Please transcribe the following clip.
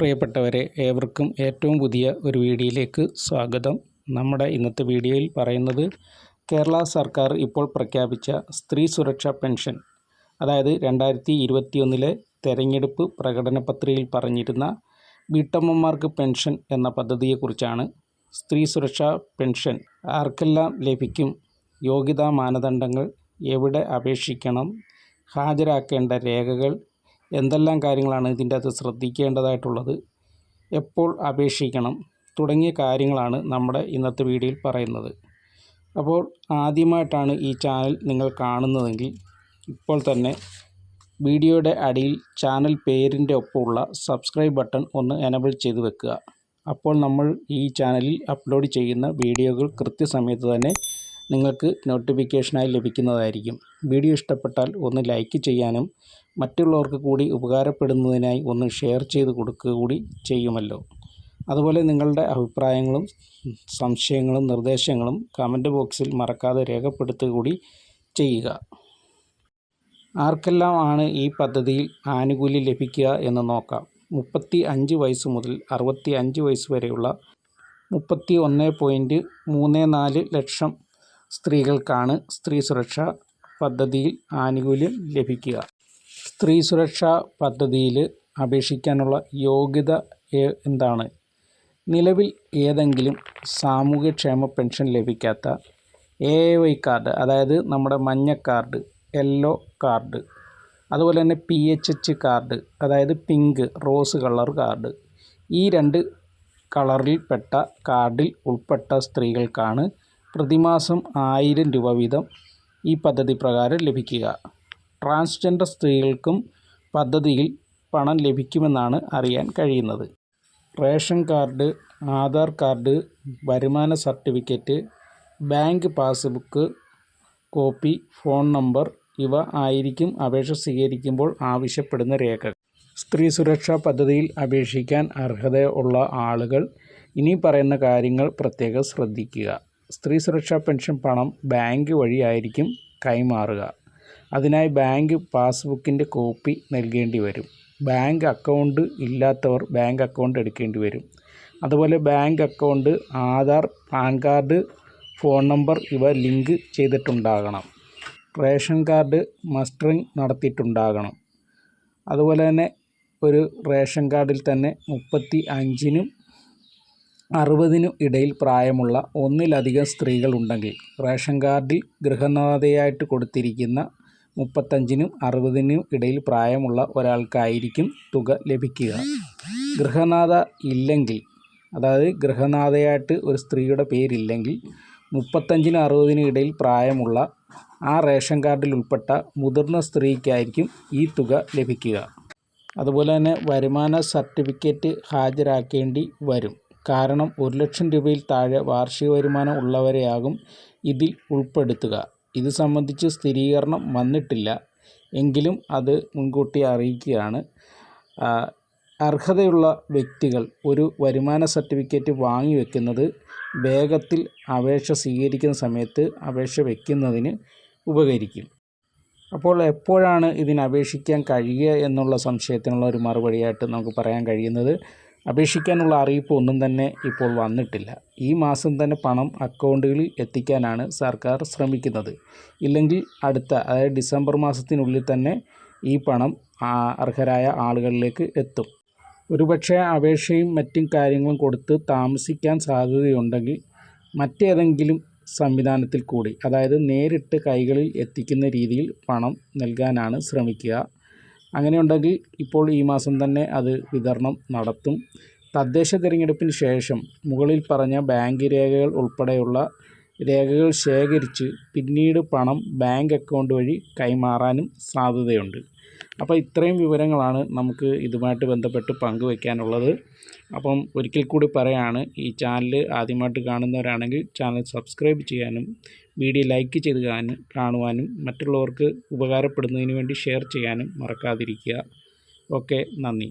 പ്രിയപ്പെട്ടവരെ ഏവർക്കും ഏറ്റവും പുതിയ ഒരു വീഡിയോയിലേക്ക് സ്വാഗതം. നമ്മുടെ ഇന്നത്തെ വീഡിയോയിൽ പറയുന്നത് കേരള സർക്കാർ ഇപ്പോൾ പ്രഖ്യാപിച്ച സ്ത്രീ സുരക്ഷാ പെൻഷൻ. അതായത് രണ്ടായിരത്തി ഇരുപത്തിയൊന്നിലെ തെരഞ്ഞെടുപ്പ് പ്രകടന പത്രികയിൽ പറഞ്ഞിരുന്ന വീട്ടമ്മമാർക്ക് പെൻഷൻ എന്ന പദ്ധതിയെക്കുറിച്ചാണ് സ്ത്രീ സുരക്ഷാ പെൻഷൻ ആർക്കെല്ലാം ലഭിക്കും യോഗ്യതാ മാനദണ്ഡങ്ങൾ എവിടെ അപേക്ഷിക്കണം ഹാജരാക്കേണ്ട രേഖകൾ എന്തെല്ലാം കാര്യങ്ങളാണ് ഇതിന്റെ അകത്ത് ശ്രദ്ധിക്കേണ്ടതായിട്ടുള്ളത് എപ്പോൾ അപേക്ഷിക്കണം തുടങ്ങിയ കാര്യങ്ങളാണ് നമ്മുടെ ഇന്നത്തെ വീഡിയോയിൽ പറയുന്നത്. അപ്പോൾ ആദ്യമായിട്ടാണ് ഈ ചാനൽ നിങ്ങൾ കാണുന്നതെങ്കിൽ ഇപ്പോൾ തന്നെ വീഡിയോയുടെ അടിയിൽ ചാനൽ പേരിന്റെ ഒപ്പമുള്ള സബ്സ്ക്രൈബ് ബട്ടൺ ഒന്ന് എനബിൾ ചെയ്ത് വെക്കുക. അപ്പോൾ നമ്മൾ ഈ ചാനലിൽ അപ്ലോഡ് ചെയ്യുന്ന വീഡിയോകൾ കൃത്യസമയത്ത് തന്നെ നിങ്ങൾക്ക് നോട്ടിഫിക്കേഷനായി ലഭിക്കുന്നതായിരിക്കും. വീഡിയോ ഇഷ്ടപ്പെട്ടാൽ ഒന്ന് ലൈക്ക് ചെയ്യാനും മറ്റുള്ളവർക്ക് കൂടി ഉപകാരപ്പെടുന്നതിനായി ഒന്ന് ഷെയർ ചെയ്ത് കൊടുക്കുക കൂടി ചെയ്യുമല്ലോ. അതുപോലെ നിങ്ങളുടെ അഭിപ്രായങ്ങളും സംശയങ്ങളും നിർദ്ദേശങ്ങളും കമന്റ് ബോക്സിൽ മറക്കാതെ രേഖപ്പെടുത്തുക കൂടി ചെയ്യുക. ആർക്കെല്ലാം ആണ് ഈ പദ്ധതിയിൽ ആനുകൂല്യം ലഭിക്കുക എന്ന് നോക്കാം. മുപ്പത്തി അഞ്ച് വയസ്സ് മുതൽ അറുപത്തി അഞ്ച് വയസ്സ് വരെയുള്ള മുപ്പത്തി ഒന്ന് പോയിന്റ് മൂന്ന് നാല് ലക്ഷം സ്ത്രീകൾക്കാണ് സ്ത്രീ സുരക്ഷ പദ്ധതിയിൽ ആനുകൂല്യം ലഭിക്കുക. സ്ത്രീ സുരക്ഷാ പദ്ധതിയിൽ അപേക്ഷിക്കാനുള്ള യോഗ്യത എന്താണ്? നിലവിൽ ഏതെങ്കിലും സാമൂഹ്യക്ഷേമ പെൻഷൻ ലഭിക്കാത്ത എ വൈ കാർഡ് അതായത് നമ്മുടെ മഞ്ഞ കാർഡ് യെല്ലോ കാർഡ് അതുപോലെ തന്നെ പി എച്ച് എച്ച് കാർഡ് അതായത് പിങ്ക് റോസ് കളർ കാർഡ് ഈ രണ്ട് കളറിൽപ്പെട്ട കാർഡിൽ ഉൾപ്പെട്ട സ്ത്രീകൾക്കാണ് പ്രതിമാസം ആയിരം രൂപ വീതം ഈ പദ്ധതി പ്രകാരം ലഭിക്കുക. ട്രാൻസ്ജെൻഡർ സ്ത്രീകൾക്കും പദ്ധതിയിൽ പണം ലഭിക്കുമെന്നാണ് അറിയാൻ കഴിയുന്നത്. റേഷൻ കാർഡ് ആധാർ കാർഡ് വരുമാന certificate bank passbook copy phone number ഇവ ആയിരിക്കും അപേക്ഷ സ്വീകരിക്കുമ്പോൾ ആവശ്യപ്പെടുന്ന രേഖകൾ. സ്ത്രീ സുരക്ഷാ പദ്ധതിയിൽ അപേക്ഷിക്കാൻ അർഹതയുള്ള ആളുകൾ ഇനി പറയുന്ന കാര്യങ്ങൾ പ്രത്യേകം ശ്രദ്ധിക്കുക. സ്ത്രീ സുരക്ഷാ പെൻഷൻ പണം ബാങ്ക് വഴിയായിരിക്കും കൈമാറുക. അതിനായി ബാങ്ക് പാസ്ബുക്കിന്റെ കോപ്പി നൽകേണ്ടി വരും. ബാങ്ക് അക്കൗണ്ട് ഇല്ലാത്തവർ ബാങ്ക് അക്കൗണ്ട് എടുക്കേണ്ടി വരും. അതുപോലെ bank account Aadhaar PAN card phone number ഇവ ലിങ്ക് ചെയ്തിട്ടുണ്ടാകണം. റേഷൻ കാർഡ് മസ്റ്ററിങ് നടത്തിയിട്ടുണ്ടാകണം. അതുപോലെ തന്നെ ഒരു റേഷൻ കാർഡിൽ തന്നെ മുപ്പത്തി അഞ്ചിനും അറുപതിനും ഇടയിൽ പ്രായമുള്ള ഒന്നിലധികം സ്ത്രീകൾ ഉണ്ടെങ്കിൽ റേഷൻ കാർഡിൽ ഗൃഹനാഥയായിട്ട് കൊടുത്തിരിക്കുന്ന മുപ്പത്തഞ്ചിനും അറുപതിനും ഇടയിൽ പ്രായമുള്ള ഒരാൾക്കായിരിക്കും തുക ലഭിക്കുക. ഗൃഹനാഥ ഇല്ലെങ്കിൽ അതായത് ഗൃഹനാഥയായിട്ട് ഒരു സ്ത്രീയുടെ പേരില്ലെങ്കിൽ മുപ്പത്തഞ്ചിനും അറുപതിനും ഇടയിൽ പ്രായമുള്ള ആ റേഷൻ കാർഡിൽ ഉൾപ്പെട്ട മുതിർന്ന സ്ത്രീക്കായിരിക്കും ഈ തുക ലഭിക്കുക. അതുപോലെ തന്നെ വരുമാന സർട്ടിഫിക്കറ്റ് ഹാജരാക്കേണ്ടി വരും. കാരണം ഒരു ലക്ഷം രൂപയിൽ താഴെ വാർഷിക വരുമാനം ഉള്ളവരെയാകും ഇതിൽ ഉൾപ്പെടുത്തുക. ഇത് സംബന്ധിച്ച് സ്ഥിരീകരണം വന്നിട്ടില്ല. എങ്കിലും അത് മുൻകൂട്ടി അറിയിക്കുകയാണ്. അർഹതയുള്ള വ്യക്തികൾ ഒരു വരുമാന സർട്ടിഫിക്കറ്റ് വാങ്ങി വെക്കുന്നത് വേഗത്തിൽ അപേക്ഷ സ്വീകരിക്കുന്ന സമയത്ത് അപേക്ഷ വയ്ക്കുന്നതിന് ഉപകരിക്കും. അപ്പോൾ എപ്പോഴാണ് ഇതിന് അപേക്ഷിക്കാൻ കഴിയുക എന്നുള്ള സംശയത്തിനുള്ള ഒരു മറുപടിയായിട്ട് നമുക്ക് പറയാൻ കഴിയുന്നത്? അപേക്ഷിക്കാനുള്ള അറിയിപ്പ് ഒന്നും തന്നെ ഇപ്പോൾ വന്നിട്ടില്ല. ഈ മാസം തന്നെ പണം അക്കൗണ്ടുകളിൽ എത്തിക്കാനാണ് സർക്കാർ ശ്രമിക്കുന്നത്. ഇല്ലെങ്കിൽ അടുത്ത അതായത് ഡിസംബർ മാസത്തിനുള്ളിൽ തന്നെ ഈ പണം അർഹരായ ആളുകളിലേക്ക് എത്തും. ഒരുപക്ഷെ അപേക്ഷയും മറ്റും കാര്യങ്ങളും കൊടുത്ത് താമസിക്കാൻ സാധ്യതയുണ്ടെങ്കിൽ മറ്റേതെങ്കിലും സംവിധാനത്തിൽ കൂടി അതായത് നേരിട്ട് കൈകളിൽ എത്തിക്കുന്ന രീതിയിൽ പണം നൽകാനാണ് ശ്രമിക്കുക. അങ്ങനെയുണ്ടെങ്കിൽ ഇപ്പോൾ ഈ മാസം തന്നെ അത് വിതരണം നടത്തും. തദ്ദേശ തിരഞ്ഞെടുപ്പിന് ശേഷം മുകളിൽ പറഞ്ഞ ബാങ്ക് രേഖകൾ ഉൾപ്പെടെയുള്ള രേഖകൾ ശേഖരിച്ച് പിന്നീട് പണം ബാങ്ക് അക്കൗണ്ട് വഴി കൈമാറാനും സാധ്യതയുണ്ട്. അപ്പോൾ ഇത്രയും വിവരങ്ങളാണ് നമുക്ക് ഇതുമായിട്ട് ബന്ധപ്പെട്ട് പങ്കുവയ്ക്കാനുള്ളത് അപ്പം ഒരിക്കൽ കൂടി പറയാണ് ഈ ചാനൽ ആദ്യമായിട്ട് കാണുന്നവരാണെങ്കിൽ ചാനൽ സബ്സ്ക്രൈബ് ചെയ്യാനും വീഡിയോ ലൈക്ക് ചെയ്ത് കാണുവാനും മറ്റുള്ളവർക്ക് ഉപകാരപ്പെടുന്നതിന് വേണ്ടി ഷെയർ ചെയ്യാനും മറക്കാതിരിക്കുക. ഓക്കെ നന്ദി.